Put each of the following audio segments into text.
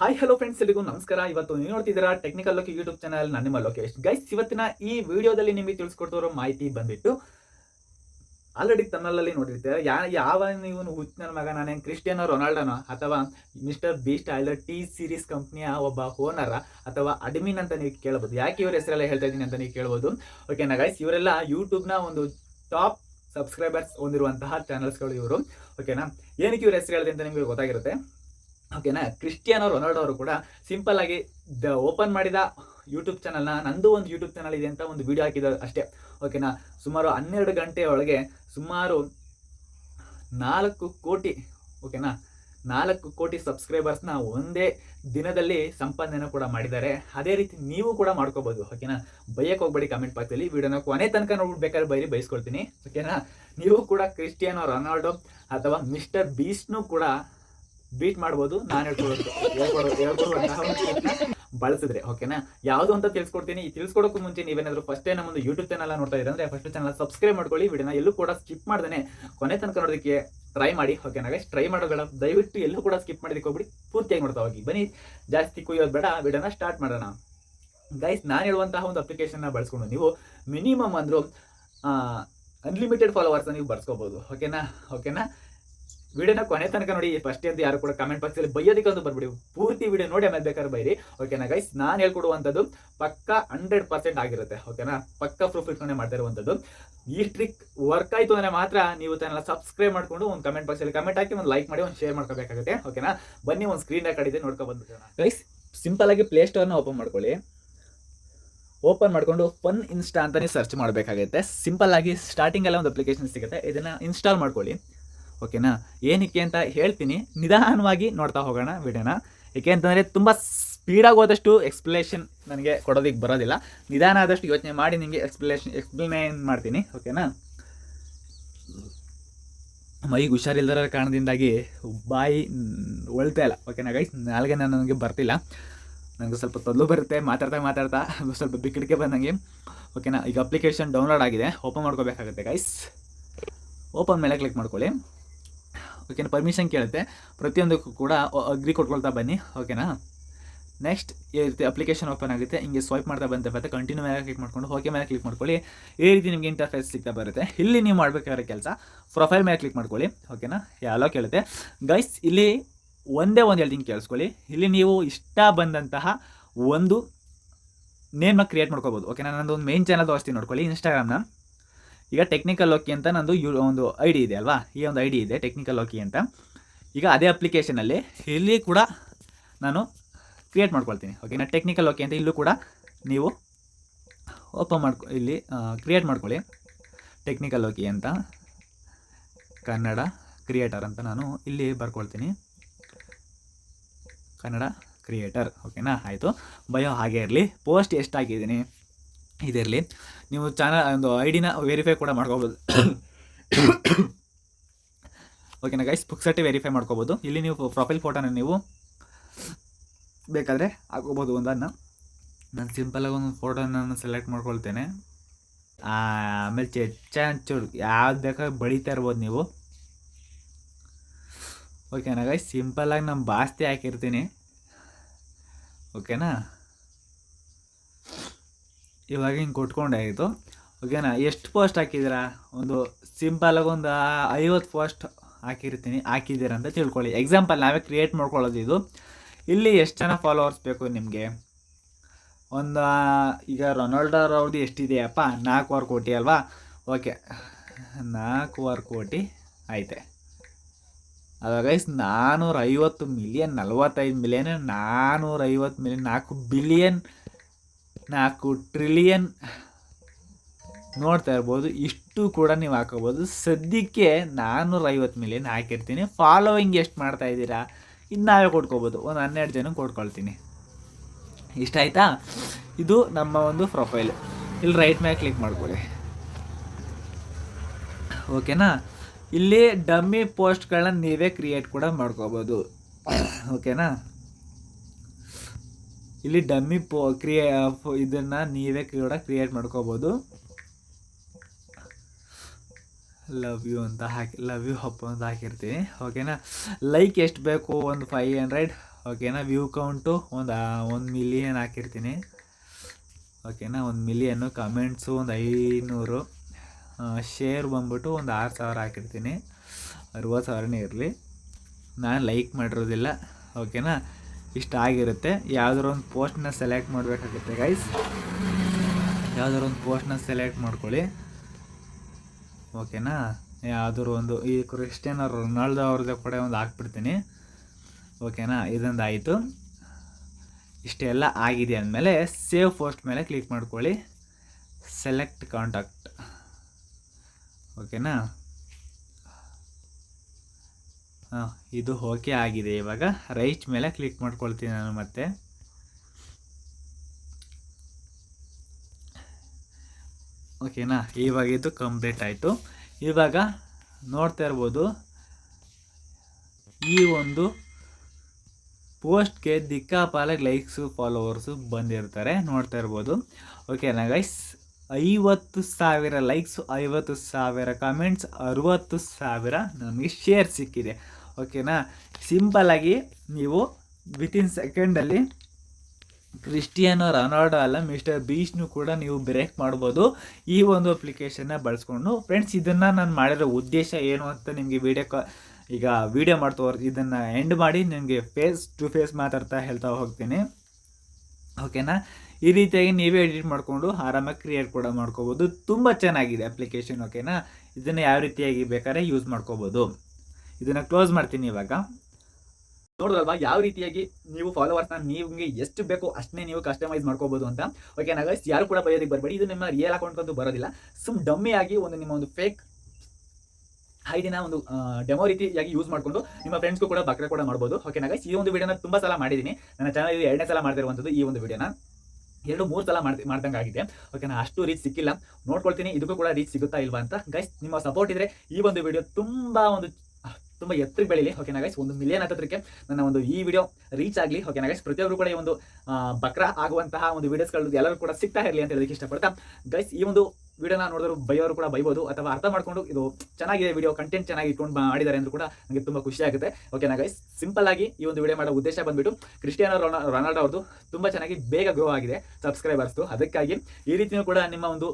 Hi hello friends ಎಲ್ಲಿಗೂ ನಮಸ್ಕಾರ. ಇವತ್ತು ನೀವು ನೋಡ್ತಿದ್ದೀರಾ ಟೆಕ್ನಿಕಲ್ ಲೋಕಿ ಯೂಟ್ಯೂಬ್ ಚಾನಲ್ ನಾನು ನಿಮ್ಮ ಲೋಕೇಶ್. ಗೈಸ್ ಇವತ್ತಿನ ಈ ವಿಡಿಯೋದಲ್ಲಿ ನಿಮಗೆ ತಿಳಿಸ್ಕೊಡ್ತಿರೋ ಮಾಹಿತಿ ಬಂದ್ಬಿಟ್ಟು ಆಲ್ರೆಡಿ ತನ್ನಲ್ಲಿ ನೋಡಿರ್ತೀರ? ಯಾ, ಯಾವ ನೀವು ಹುಚ್ಚಿನ ಮಗ ನಾನೇನು ಕ್ರಿಸ್ಟಿಯಾನೋ ರೊನಾಲ್ಡೋನೋ, ಅಥವಾ ಮಿಸ್ಟರ್ ಬೀಸ್ಟ್ ಆಯ್ದ ಟಿ ಸೀರೀಸ್ ಕಂಪ್ನಿಯ ಒಬ್ಬ ಓನರ ಅಥವಾ ಅಡ್ಮಿನ್ ಅಂತ ನೀವು ಕೇಳ್ಬೋದು. ಯಾಕೆ ಇವ್ರ ಹೆಸರೆಲ್ಲ ಹೇಳ್ತಾ ಇದ್ದೀನಿ ಅಂತ ನೀವು ಕೇಳ್ಬೋದು. ಓಕೆನಾ ಗೈಸ್ ಇವರೆಲ್ಲ ಯೂಟ್ಯೂಬ್ನ ಒಂದು ಟಾಪ್ ಸಬ್ಸ್ಕ್ರೈಬರ್ಸ್ ಹೊಂದಿರುವಂತಹ ಚಾನಲ್ಸ್ಗಳು ಇವರು. ಓಕೆನಾ ಏನಕ್ಕೆ ಇವ್ರ ಹೆಸರು ಹೇಳಿದೆ ಅಂತ ನಿಮಗೆ ಗೊತ್ತಾಗಿರುತ್ತೆ? ಓಕೆನಾ ಕ್ರಿಸ್ಟಿಯಾನೋ ರೊನಾಲ್ಡೋ ಅವರು ಕೂಡ ಸಿಂಪಲ್ ಆಗಿ ದ ಓಪನ್ ಮಾಡಿದ ಯೂಟ್ಯೂಬ್ ಚಾನಲ್ನ ನಂದು ಒಂದು ಯೂಟ್ಯೂಬ್ ಚಾನಲ್ ಇದೆ ಅಂತ ಒಂದು ವಿಡಿಯೋ ಹಾಕಿದ ಅಷ್ಟೇ. ಓಕೆನಾ? ಸುಮಾರು ಹನ್ನೆರಡು ಗಂಟೆ ಒಳಗೆ ಸುಮಾರು ನಾಲ್ಕು ಕೋಟಿ, ಓಕೆನಾ? ನಾಲ್ಕು ಕೋಟಿ ಸಬ್ಸ್ಕ್ರೈಬರ್ಸ್ನ ಒಂದೇ ದಿನದಲ್ಲಿ ಸಂಪಾದನೆ ಕೂಡ ಮಾಡಿದ್ದಾರೆ. ಅದೇ ರೀತಿ ನೀವು ಕೂಡ ಮಾಡ್ಕೋಬೋದು, ಓಕೆನಾ? ಬೈಯಕ್ಕೆ ಹೋಗ್ಬೇಡಿ ಕಮೆಂಟ್ ಬಾಕ್ಸಲ್ಲಿ ವಿಡಿಯೋನ ಕೊನೆ ತನಕ ನೋಡ್ಬಿಟ್ಟು ಬೇಕಾದ್ರೆ ಬೈರಿ ಬಯಸ್ಕೊಳ್ತೀನಿ ಓಕೆನಾ? ನೀವು ಕೂಡ ಕ್ರಿಸ್ಟಿಯಾನೋ ರೊನಾಲ್ಡೋ ಅಥವಾ ಮಿಸ್ಟರ್ ಬೀಸ್ನು ಕೂಡ ಬೀಟ್ ಮಾಡ್ಬೋದು, ನಾನು ಹೇಳ್ಕೊಡೋದು ಬಳಸಿದ್ರೆ ಓಕೆನಾ ಯಾವುದು ಅಂತ ತಿಳಿಸ್ಕೊಡ್ತೀನಿ. ಈ ತಿಳ್ಸ್ಕೊಡೋಕ್ಕೂ ಮುಂಚೆ ನೀವೇನಾದ್ರು ಫಸ್ಟ್ ಟೈಮ್ ನಮ್ಮ ಯೂಟ್ಯೂಬ್ ಚಾನಲ್ ನೋಡ್ತಾ ಇದ್ರೆ ಫಸ್ಟ್ ಚಾನಲ್ ಸಬ್ಸ್ಕ್ರೈಬ್ ಮಾಡ್ಕೊಳ್ಳಿ. ವಿಡಿಯೋನ ಎಲ್ಲೂ ಕೂಡ ಸ್ಕಿಪ್ ಮಾಡ್ದೇನೆ. ಕೊನೆ ತನಕ ನೋಡೋದಕ್ಕೆ ಟ್ರೈ ಮಾಡಿ ಓಕೆನಾ ಗೈಸ್ ಟ್ರೈ ಮಾಡೋಬೇಡ ದಯವಿಟ್ಟು ಎಲ್ಲೂ ಕೂಡ ಸ್ಕಿಪ್ ಮಾಡೋದಕ್ಕೆ ಹೋಗ್ಬಿಡಿ. ಪೂರ್ತಿಯಾಗಿ ನೋಡ್ತಾ ಹೋಗಿ. ಬನ್ನಿ, ಜಾಸ್ತಿ ಕುಯ್ಯೋದು ಬೇಡ. ವಿಡಿಯೋನ ಸ್ಟಾರ್ಟ್ ಮಾಡೋಣ. ಗೈಸ್ ನಾನು ಹೇಳುವಂತಹ ಒಂದು ಅಪ್ಲಿಕೇಶನ್ನ ಬಳಸ್ಕೊಂಡು ನೀವು ಮಿನಿಮಮ್ ಅಂದ್ರು ಅನ್ಲಿಮಿಟೆಡ್ ಫಾಲೋವರ್ಸ್ ನೀವು ಬರ್ಸ್ಕೋಬಹುದು ಓಕೆನಾ ಓಕೆನಾ ವಿಡಿಯೋನ ಕೊನೆ ತನಕ ನೋಡಿ ಫಸ್ಟ್ ಅಂತ ಯಾರು ಕೂಡ ಕಮೆಂಟ್ ಬಾಕ್ಸಲ್ಲಿ ಬೈಯೋದಕ್ಕೆ ಒಂದು ಬರ್ಬಿಡಿ ಪೂರ್ತಿ ವಿಡಿಯೋ ನೋಡಿ ಆಮೇಲೆ ಬೇಕಾದ್ರೆ ಬೈರಿ. ಓಕೆನಾ ಗೈಸ್ ನಾನು ಹೇಳ್ಕೊಡುವಂಥದ್ದು ಪಕ್ಕ ಹಂಡ್ರೆಡ್ ಪರ್ಸೆಂಟ್ ಆಗಿರುತ್ತೆ. ಓಕೆನಾ ಪಕ್ಕ ಪ್ರೂಫ್ ಇಟ್ಕೊಂಡೆ ಮಾಡ್ತಾ ಇರುವಂಥದ್ದು ಈ ಟ್ರಿಕ್ ವರ್ಕ್ ಆಯ್ತು ಅಂದ್ರೆ ಮಾತ್ರ ನೀವು ಚಾನಲ್ ಸಬ್ಸ್ಕ್ರೈಬ್ ಮಾಡ್ಕೊಂಡು ಒಂದು ಕಮೆಂಟ್ ಬಾಕ್ಸಲ್ಲಿ ಕಮೆಂಟ್ ಹಾಕಿ, ಒಂದು ಲೈಕ್ ಮಾಡಿ, ಒಂದು ಶೇರ್ ಮಾಡ್ಕೋಬೇಕಾಗುತ್ತೆ. ಓಕೆನಾ ಬನ್ನಿ ಒಂದು ಸ್ಕ್ರೀನ್ ರೆಕಾರ್ಡ್ ನೋಡ್ಕೊಂಡು ನೋಡ್ಕೊ ಬಂದ್ಬಿಡೋಣ. ಗೈಸ್ ಸಿಂಪಲ್ ಆಗಿ ಪ್ಲೇ ಸ್ಟೋರ್ನ ಓಪನ್ ಮಾಡ್ಕೊಳ್ಳಿ. ಓಪನ್ ಮಾಡ್ಕೊಂಡು ಫನ್ ಇನ್ಸ್ಟಾ ಅಂತಾನೆ ಸರ್ಚ್ ಮಾಡಬೇಕಾಗುತ್ತೆ. ಸಿಂಪಲ್ ಆಗಿ ಸ್ಟಾರ್ಟಿಂಗ್ ಎಲ್ಲ ಒಂದು ಅಪ್ಲಿಕೇಶನ್ ಸಿಗುತ್ತೆ. ಇದನ್ನ ಇನ್ಸ್ಟಾಲ್ ಮಾಡ್ಕೊಳ್ಳಿ. ಓಕೆನಾ? ಏನಕ್ಕೆ ಅಂತ ಹೇಳ್ತೀನಿ. ನಿಧಾನವಾಗಿ ನೋಡ್ತಾ ಹೋಗೋಣ ವಿಡಿಯೋನ. ಏಕೆ ಅಂತಂದರೆ ತುಂಬ ಸ್ಪೀಡಾಗಿ ಹೋದಷ್ಟು ಎಕ್ಸ್ಪ್ಲೇಷನ್ ನನಗೆ ಕೊಡೋದಕ್ಕೆ ಬರೋದಿಲ್ಲ. ನಿಧಾನ ಆದಷ್ಟು ಯೋಚನೆ ಮಾಡಿ ನಿಮಗೆ ಎಕ್ಸ್ಪ್ಲೇಷನ್ ಎಕ್ಸ್ಪ್ಲೇನ್ ಮಾಡ್ತೀನಿ. ಓಕೆನಾ? ಮೈಗೆ ಹುಷಾರಿಲ್ಲದರ ಕಾರಣದಿಂದಾಗಿ ಬಾಯಿ ಒಳ್ತಾ ಇಲ್ಲ. ಓಕೆನಾ ಗೈಸ್ ನಾಲ್ಗೆ ನನಗೆ ಬರ್ತಿಲ್ಲ. ನನಗೆ ಸ್ವಲ್ಪ ತೊದಲು ಬರುತ್ತೆ. ಮಾತಾಡ್ತಾ ಮಾತಾಡ್ತಾ ಸ್ವಲ್ಪ ಬಿಕ್ಕಡಿಕೆ ಬಂದಂಗೆ. ಓಕೆನಾ? ಈಗ ಅಪ್ಲಿಕೇಶನ್ ಡೌನ್ಲೋಡ್ ಆಗಿದೆ. ಓಪನ್ ಮಾಡ್ಕೋಬೇಕಾಗುತ್ತೆ ಗೈಸ್ ಓಪನ್ ಮೇಲೆ ಕ್ಲಿಕ್ ಮಾಡ್ಕೊಳ್ಳಿ. ಓಕೆನಾ ಪರ್ಮಿಷನ್ ಕೇಳುತ್ತೆ. ಪ್ರತಿಯೊಂದಕ್ಕೂ ಕೂಡ ಅಗ್ರಿ ಕೊಟ್ಕೊಳ್ತಾ ಬನ್ನಿ. ಓಕೆನಾ ನೆಕ್ಸ್ಟ್ ಈ ರೀತಿ ಅಪ್ಲಿಕೇಶನ್ ಓಪನ್ ಆಗುತ್ತೆ. ಹಿಂಗೆ ಸ್ವೈಪ್ ಮಾಡ್ತಾ ಬಂದ ಬರುತ್ತೆ ಕಂಟಿನ್ಯೂ ಮೇಲೆ ಕ್ಲಿಕ್ ಮಾಡ್ಕೊಂಡು ಓಕೆ ಮೇಲೆ ಕ್ಲಿಕ್ ಮಾಡ್ಕೊಳ್ಳಿ. ಈ ರೀತಿ ನಿಮಗೆ ಇಂಟರ್ಫೇಸ್ ಸಿಗ್ತಾ ಬರುತ್ತೆ. ಇಲ್ಲಿ ನೀವು ಮಾಡಬೇಕಾದ್ರೆ ಕೆಲಸ ಪ್ರೊಫೈಲ್ ಮೇಲೆ ಕ್ಲಿಕ್ ಮಾಡ್ಕೊಳ್ಳಿ. ಓಕೆನಾ ಯಾಲೋ ಕೇಳುತ್ತೆ. ಗೈಸ್ ಇಲ್ಲಿ ಒಂದೇ ಒಂದು ಹೇಳ್ತೀನಿ ಕೇಳಿಸ್ಕೊಳ್ಳಿ. ಇಲ್ಲಿ ನೀವು ಇಷ್ಟ ಬಂದಂತಹ ಒಂದು ನೇಮ್ನ ಕ್ರಿಯೇಟ್ ಮಾಡ್ಕೋಬೋದು. ಓಕೆನಾ ಒಂದು ಮೇನ್ ಚಾನಲ್ ತೋರಿಸ್ತೀನಿ ನೋಡ್ಕೊಳ್ಳಿ ಇನ್ಸ್ಟಾಗ್ರಾಮ್ನ ಈಗ ಟೆಕ್ನಿಕಲ್ ಲೋಕಿ ಅಂತ ನಂದು ಯು ಒಂದು ಐ ಇದೆ ಅಲ್ವಾ? ಈ ಒಂದು ಐ ಇದೆ ಟೆಕ್ನಿಕಲ್ ಲೋಕಿ ಅಂತ. ಈಗ ಅದೇ ಅಪ್ಲಿಕೇಶನಲ್ಲಿ ಇಲ್ಲಿ ಕೂಡ ನಾನು ಕ್ರಿಯೇಟ್ ಮಾಡ್ಕೊಳ್ತೀನಿ. ಓಕೆನಾ ಟೆಕ್ನಿಕಲ್ ಲೋಕಿ ಅಂತ ಇಲ್ಲೂ ಕೂಡ ನೀವು ಓಪನ್ ಮಾಡ್ಕೊ ಇಲ್ಲಿ ಕ್ರಿಯೇಟ್ ಮಾಡ್ಕೊಳ್ಳಿ. ಟೆಕ್ನಿಕಲ್ ಲೋಕಿ ಅಂತ. ಕನ್ನಡ ಕ್ರಿಯೇಟರ್ ಅಂತ ನಾನು ಇಲ್ಲಿ ಬರ್ಕೊಳ್ತೀನಿ. ಕನ್ನಡ ಕ್ರಿಯೇಟರ್ ಓಕೆನಾ ಆಯಿತು. ಬಯೋ ಹಾಗೆ ಇರಲಿ. ಪೋಸ್ಟ್ ಎಷ್ಟು ಹಾಕಿದ್ದೀನಿ ಇದಿರಲಿ. ನೀವು ಚಾನಲ್ ಒಂದು ಐ ಡಿನ ವೆರಿಫೈ ಕೂಡ ಮಾಡ್ಕೋಬೋದು. ಓಕೆನಾ ಗೈಸ್ ಪುಕ್ಸಟ್ಟಿ ವೆರಿಫೈ ಮಾಡ್ಕೋಬೋದು. ಇಲ್ಲಿ ನೀವು ಪ್ರೊಫೈಲ್ ಫೋಟೋನ ನೀವು ಬೇಕಾದರೆ ಹಾಕೋಬೋದು ಒಂದನ್ನು. ನಾನು ಸಿಂಪಲಾಗಿ ಒಂದು ಫೋಟೋನ ಸೆಲೆಕ್ಟ್ ಮಾಡ್ಕೊಳ್ತೇನೆ. ಆಮೇಲೆ ಚೂರು ಯಾವ್ದು ಬೇಕಾದ್ರೆ ಬಳಿತಾ ಇರ್ಬೋದು ನೀವು. ಓಕೆನಾ ಗೈಸ್ ಸಿಂಪಲಾಗಿ ನಾನು ಬಾಸ್ತಿ ಹಾಕಿರ್ತೀನಿ. ಓಕೆನಾ ಇವಾಗ ಹಿಂಗೆ ಕೊಟ್ಕೊಂಡಾಯಿತು ಓಕೆನಾ ಎಷ್ಟು ಪೋಸ್ಟ್ ಹಾಕಿದ್ದೀರಾ? ಒಂದು ಸಿಂಪಲಾಗಿ ಒಂದು ಐವತ್ತು ಪೋಸ್ಟ್ ಹಾಕಿರ್ತೀನಿ, ಹಾಕಿದ್ದೀರಾ ಅಂತ ತಿಳ್ಕೊಳ್ಳಿ. ಎಕ್ಸಾಂಪಲ್ ನಾವೇ ಕ್ರಿಯೇಟ್ ಮಾಡ್ಕೊಳ್ಳೋದು ಇದು. ಇಲ್ಲಿ ಎಷ್ಟು ಜನ ಫಾಲೋವರ್ಸ್ ಬೇಕು ನಿಮಗೆ? ಒಂದು ಈಗ ರೊನಾಲ್ಡೋರ್ ಅವ್ರದ್ದು ಎಷ್ಟಿದೆಯಪ್ಪ? ನಾಲ್ಕೂವರೆ ಕೋಟಿ ಅಲ್ವಾ? ಓಕೆ ನಾಲ್ಕೂವರೆ ಕೋಟಿ ಐತೆ. ನಾನ್ನೂರ ಐವತ್ತು ಮಿಲಿಯನ್ ನಲ್ವತ್ತೈದು ಮಿಲಿಯನ್ ನಾನ್ನೂರ ಐವತ್ತು ಮಿಲಿಯನ್ ನಾಲ್ಕು ಬಿಲಿಯನ್ ನಾಲ್ಕು ಟ್ರಿಲಿಯನ್ ನೋಡ್ತಾ ಇರ್ಬೋದು. ಇಷ್ಟು ಕೂಡ ನೀವು ಹಾಕೋಬೋದು. ಸದ್ಯಕ್ಕೆ ನಾನ್ನೂರ ಐವತ್ತು ಮಿಲಿಯನ್ ಹಾಕಿರ್ತೀನಿ. ಫಾಲೋವಿಂಗ್ ಎಷ್ಟು ಮಾಡ್ತಾ ಇದ್ದೀರಾ? ಇನ್ನು ನಾವೇ ಕೊಟ್ಕೋಬೋದು. ಒಂದು ಹನ್ನೆರಡು ಜನ ಕೊಟ್ಕೊಳ್ತೀನಿ. ಇಷ್ಟ ಆಯಿತಾ? ಇದು ನಮ್ಮ ಒಂದು ಪ್ರೊಫೈಲ್ ಇಲ್ಲಿ ರೈಟ್ ಮೇಲೆ ಕ್ಲಿಕ್ ಮಾಡ್ಕೊಳ್ಳಿ. ಓಕೆನಾ ಇಲ್ಲಿ ಡಮ್ಮಿ ಪೋಸ್ಟ್ಗಳನ್ನ ನೀವೇ ಕ್ರಿಯೇಟ್ ಕೂಡ ಮಾಡ್ಕೋಬೋದು. ಓಕೆನಾ ಇಲ್ಲಿ ಡಮ್ಮಿ ಪೋ ಕ್ರಿಯೇ ಇದನ್ನು ನೀವೇ ಕೂಡ ಕ್ರಿಯೇಟ್ ಮಾಡ್ಕೋಬೋದು. ಲವ್ ಯು ಅಂತ ಹಾಕಿ ಲವ್ ಯು ಹಪ್ಪು ಅಂತ ಹಾಕಿರ್ತೀನಿ ಓಕೆನಾ ಲೈಕ್ ಎಷ್ಟು ಬೇಕು? ಒಂದು ಫೈವ್ ಹಂಡ್ರೆಡ್ ಓಕೆನಾ ವ್ಯೂ ಕೌಂಟು ಒಂದು ಒಂದು ಮಿಲಿಯನ್ ಹಾಕಿರ್ತೀನಿ ಓಕೆನಾ ಒಂದು ಮಿಲಿಯನ್ನು ಕಮೆಂಟ್ಸು ಒಂದು ಐನೂರು ಶೇರ್ ಬಂದ್ಬಿಟ್ಟು ಒಂದು ಆರು ಸಾವಿರ ಹಾಕಿರ್ತೀನಿ ಅರುವತ್ತು ಸಾವಿರನೇ ಇರಲಿ. ನಾನು ಲೈಕ್ ಮಾಡಿರೋದಿಲ್ಲ ಓಕೆನಾ ಇಷ್ಟ ಆಗಿರುತ್ತೆ. ಯಾವ್ದಾರು ಒಂದು ಪೋಸ್ಟ್ನ ಸೆಲೆಕ್ಟ್ ಮಾಡಬೇಕಾಗುತ್ತೆ ಗೈಸ್ ಯಾವ್ದಾರು ಒಂದು ಪೋಸ್ಟ್ನ ಸೆಲೆಕ್ಟ್ ಮಾಡ್ಕೊಳ್ಳಿ. ಓಕೆನಾ? ಯಾವ್ದಾರು ಒಂದು, ಈ ಕ್ರಿಸ್ಟಿಯನ್ ರೊನಾಲ್ಡೋ ಅವ್ರದ್ದು ಕೂಡ ಒಂದು ಹಾಕ್ಬಿಡ್ತೀನಿ. ಓಕೆನಾ? ಇದೊಂದು ಆಯಿತು ಇಷ್ಟೆಲ್ಲ ಆಗಿದೆ ಅಂದಮೇಲೆ ಸೇವ್ ಪೋಸ್ಟ್ ಮೇಲೆ ಕ್ಲಿಕ್ ಮಾಡ್ಕೊಳ್ಳಿ. ಸೆಲೆಕ್ಟ್ ಕಾಂಟ್ಯಾಕ್ಟ್ ಓಕೆನಾ? ಇದು ಓಕೆ ಆಗಿದೆ. ಇವಾಗ ರೈಟ್ ಮೇಲೆ ಕ್ಲಿಕ್ ಮಾಡ್ಕೊಳ್ತೀನಿ ನಾನು ಮತ್ತೆ. ಓಕೆನಾ ಇವಾಗ ಇದು ಕಂಪ್ಲೀಟ್ ಆಯಿತು. ಇವಾಗ ನೋಡ್ತಾ ಇರ್ಬೋದು, ಈ ಒಂದು ಪೋಸ್ಟ್ಗೆ ದಿಕ್ಕಾಪಾಲ ಲೈಕ್ಸು ಫಾಲೋವರ್ಸು ಬಂದಿರ್ತಾರೆ. ನೋಡ್ತಾ ಇರ್ಬೋದು. ಓಕೆನಾ ಗೈಸ್ ಐವತ್ತು ಸಾವಿರ ಲೈಕ್ಸು ಐವತ್ತು ಸಾವಿರ ಕಮೆಂಟ್ಸ್ ಅರುವತ್ತು ಸಾವಿರ ನಮಗೆ ಶೇರ್ ಸಿಕ್ಕಿದೆ. ಓಕೆನಾ? ಸಿಂಪಲ್ಲಾಗಿ ನೀವು ವಿತಿನ್ ಸೆಕೆಂಡಲ್ಲಿ ಕ್ರಿಸ್ಟಿಯಾನೋ ರೊನಾಲ್ಡೋ ಅಲ್ಲ ಮಿಸ್ಟರ್ ಬೀಚ್ನು ಕೂಡ ನೀವು ಬ್ರೇಕ್ ಮಾಡ್ಬೋದು ಈ ಒಂದು ಅಪ್ಲಿಕೇಶನ್ನ ಬಳಸ್ಕೊಂಡು. ಫ್ರೆಂಡ್ಸ್ ಇದನ್ನು ನಾನು ಮಾಡಿರೋ ಉದ್ದೇಶ ಏನು ಅಂತ ನಿಮಗೆ ವಿಡಿಯೋ ಈಗ ವಿಡಿಯೋ ಮಾಡ್ತಾ ಇದನ್ನು ಎಂಡ್ ಮಾಡಿ ನಿಮಗೆ ಫೇಸ್ ಟು ಫೇಸ್ ಮಾತಾಡ್ತಾ ಹೇಳ್ತಾ ಹೋಗ್ತೀನಿ. ಓಕೆನಾ? ಈ ರೀತಿಯಾಗಿ ನೀವೇ ಎಡಿಟ್ ಮಾಡಿಕೊಂಡು ಆರಾಮಾಗಿ ಕ್ರಿಯೇಟ್ ಕೂಡ ಮಾಡ್ಕೋಬೋದು. ತುಂಬ ಚೆನ್ನಾಗಿದೆ ಅಪ್ಲಿಕೇಶನ್ ಓಕೆನಾ? ಇದನ್ನು ಯಾವ ರೀತಿಯಾಗಿ ಬೇಕಾದ್ರೆ ಯೂಸ್ ಮಾಡ್ಕೋಬೋದು. ಇದನ್ನು ಕ್ಲೋಸ್ ಮಾಡ್ತೀನಿ ಇವಾಗ. ನೋಡೋದಲ್ವಾ, ಯಾವ ರೀತಿಯಾಗಿ ನೀವು ಫಾಲೋವರ್ಸ್ನ ನಿಮಗೆ ಎಷ್ಟು ಬೇಕೋ ಅಷ್ಟನ್ನೇ ನೀವು ಕಸ್ಟಮೈಸ್ ಮಾಡ್ಕೋಬಹುದು ಅಂತ. ಓಕೆ ಗೈಸ್ ಯಾರು ಕೂಡ ಬಯೋದಕ್ಕೆ ಬರಬೇಡಿ. ಇದು ನಿಮ್ಮ ರಿಯಲ್ ಅಕೌಂಟ್ ಅಂತೂ ಬರೋದಿಲ್ಲ. ಸುಮ್ ಡಮ್ಮಿ ಆಗಿ ಒಂದು ನಿಮ್ಮ ಒಂದು ಫೇಕ್ ಐಡಿನ ಒಂದು ಡೆಮೋ ರೀತಿಯಾಗಿ ಯೂಸ್ ಮಾಡ್ಕೊಂಡು ನಿಮ್ಮ ಫ್ರೆಂಡ್ಸ್ಗೂ ಕೂಡ ಬಕ್ರೆ ಕೂಡ ಮಾಡ್ಬೋದು. ಓಕೆ ಗೈಸ್ ಈ ಒಂದು ವಿಡಿಯೋನ ತುಂಬ ಸಲ ಮಾಡಿದ್ದೀನಿ ನನ್ನ ಚಾನಲ್ ಎರಡನೇ ಸಲ ಮಾಡ್ತಿರುವಂಥದ್ದು ಈ ಒಂದು ವಿಡಿಯೋನ. ಎರಡು, ಮೂರು ಸಲ ಮಾಡ್ತಿ, ಮಾಡ್ದಂಗೆ ಆಗಿದೆ. ಓಕೆನಾ ಅಷ್ಟು ರೀಚ್ ಸಿಕ್ಕಿಲ್ಲ. ನೋಡ್ಕೊಳ್ತೀನಿ, ಇದಕ್ಕೂ ಕೂಡ ರೀಚ್ ಸಿಗುತ್ತಾ ಇಲ್ವಾ ಅಂತ. ಗೈಸ್ ನಿಮ್ಮ ಸಪೋರ್ಟ್ ಇದ್ರೆ ಈ ಒಂದು ವಿಡಿಯೋ ತುಂಬಾ ಒಂದು ತುಂಬ ಎತ್ತರಕ್ಕೆ ಬೆಳೀಲಿ ಓಕೆನಾ ಗೈಸ್ ಒಂದು ಮಿಲಿಯನ್ ಹತ್ತತ್ರಕ್ಕೆ ನನ್ನ ಒಂದು ಈ ವಿಡಿಯೋ ರೀಚ್ ಆಗಲಿ ಓಕೆನಾ ಗೈಸ್ ಪ್ರತಿಯೊಬ್ಬರು ಕೂಡ ಈ ಒಂದು ಬಕ್ರ ಆಗುವಂತಹ ಒಂದು ವಿಡಿಯೋಸ್ಗಳು ಎಲ್ಲರೂ ಕೂಡ ಸಿಗ್ತಾ ಇರಲಿ ಅಂತ ಹೇಳೋದಕ್ಕೆ ಇಷ್ಟಪಡ್ತಾ. ಗೈಸ್ ಈ ಒಂದು ವಿಡಿಯೋನ ನೋಡಿದ್ರು ಬೈಯೋರು ಕೂಡ ಬೈಬೋದು, ಅಥವಾ ಅರ್ಥ ಮಾಡ್ಕೊಂಡು ಇದು ಚೆನ್ನಾಗಿದೆ ವಿಡಿಯೋ ಕಂಟೆಂಟ್ ಚೆನ್ನಾಗಿ ಇಟ್ಕೊಂಡು ಮಾಡಿದ್ದಾರೆ ಅಂದ್ರೂ ಕೂಡ ನನಗೆ ತುಂಬ ಖುಷಿ ಆಗುತ್ತೆ. ಓಕೆನಾ ಗೈಸ್ ಸಿಂಪಲ್ ಆಗಿ ಈ ಒಂದು ವಿಡಿಯೋ ಮಾಡೋ ಉದ್ದೇಶ ಬಂದ್ಬಿಟ್ಟು ಕ್ರಿಸ್ಟಿಯಾನೋ ರೊನಾ ರೊನಾಲ್ಡೋ ಅವ್ರದ್ದು ತುಂಬ ಚೆನ್ನಾಗಿ ಬೇಗ ಗ್ರೋ ಆಗಿದೆ ಸಬ್ಸ್ಕ್ರೈಬರ್ಸ್ದು. ಅದಕ್ಕಾಗಿ ಈ ರೀತಿಯೂ ಕೂಡ ನಿಮ್ಮ ಒಂದು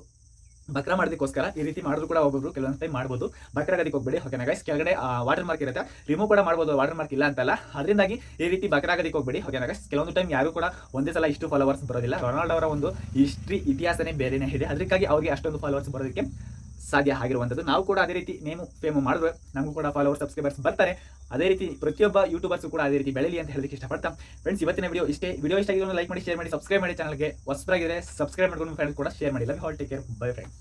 ಬಕ್ರ ಮಾಡೋದಕ್ಕೋಸ್ಕರ ಈ ರೀತಿ ಮಾಡಿದ್ರು ಕೂಡ ಒಬ್ಬೊಬ್ರು ಕೆಲವೊಂದು ಟೈಮ್ ಮಾಡ್ಬೋದು. ಬಕ್ರ ಆಗೋದಕ್ಕೆ ಹೋಗ್ಬೇಡಿ. ಓಕೆನಾ ಗೈಸ್ ಕೆಳಗಡೆ ವಾಟರ್ ಮಾರ್ಕ್ ಇರುತ್ತೆ. ರಿಮೂವ್ ಕೂಡ ಮಾಡ್ಬೋದು. ವಾಟರ್ ಮಾರ್ಕ್ ಇಲ್ಲ ಅಂತಲ್ಲ. ಅದರಿಂದಾಗಿ ಈ ರೀತಿ ಬಕ್ರ ಆಗೋದಕ್ಕೆ ಹೋಗ್ಬೇಡಿ. ಓಕೆನಾ ಗೈಸ್ ಕೆಲವೊಂದು ಟೈಮ್ ಯಾರು ಕೂಡ ಒಂದೇ ಸಲ ಇಷ್ಟು ಫಾಲೋವರ್ಸ್ ಬರೋದಿಲ್ಲ. ರೊನಾಲ್ಡೋ ಅವರ ಒಂದು ಹಿಸ್ಟ್ರಿ ಇತಿಹಾಸನೇ ಬೇರೆನೇ ಇದೆ. ಅದಕ್ಕಾಗಿ ಅವರಿಗೆ ಅಷ್ಟೊಂದು ಫಾಲೋವರ್ಸ್ ಬರೋದಕ್ಕೆ ಸಾಧ್ಯ ಆಗಿರುವಂಥದ್ದು. ನಾವು ಕೂಡ ಅದೇ ರೀತಿ ನೇಮು ಫೇಮು ಮಾಡಿದ್ರೆ ನಮಗೂ ಕೂಡ ಫಾಲೋವರ್ ಸಬ್ಸ್ಕ್ರೈಬರ್ಸ್ ಬರ್ತಾರೆ. ಅದೇ ರೀತಿ ಪ್ರತಿಯೊಬ್ಬ ಯೂಟ್ಯೂಬರ್ಸ್ ಕೂಡ ಅದೇ ರೀತಿ ಬೆಳೆಯಲಿ ಅಂತ ಹೇಳೋದಕ್ಕೆ ಇಷ್ಟಪಡ್ತಾ. ಫ್ರೆಂಡ್ಸ್ ಇವತ್ತಿನ ವಿಡಿಯೋ ಇಷ್ಟೇ. ವಿಡಿಯೋ ಇಷ್ಟ ಆಗಿರೋ ಲೈಕ್ ಮಾಡಿ ಶೇರ್ ಮಾಡಿ ಸಬ್ಸ್ಕ್ರೈಬ್ ಮಾಡಿ ಚಾನಲ್ಗೆ ಹೊಸಬರಾಗಿದ್ರೆ ಸಬ್ಸ್ಕ್ರೈಬ್ ಮಾಡ್ಕೊಂಡು ಫ್ರೆಂಡ್ಸ್ ಕೂಡ ಶೇರ್ ಮಾಡಿ. Love all take care bye friends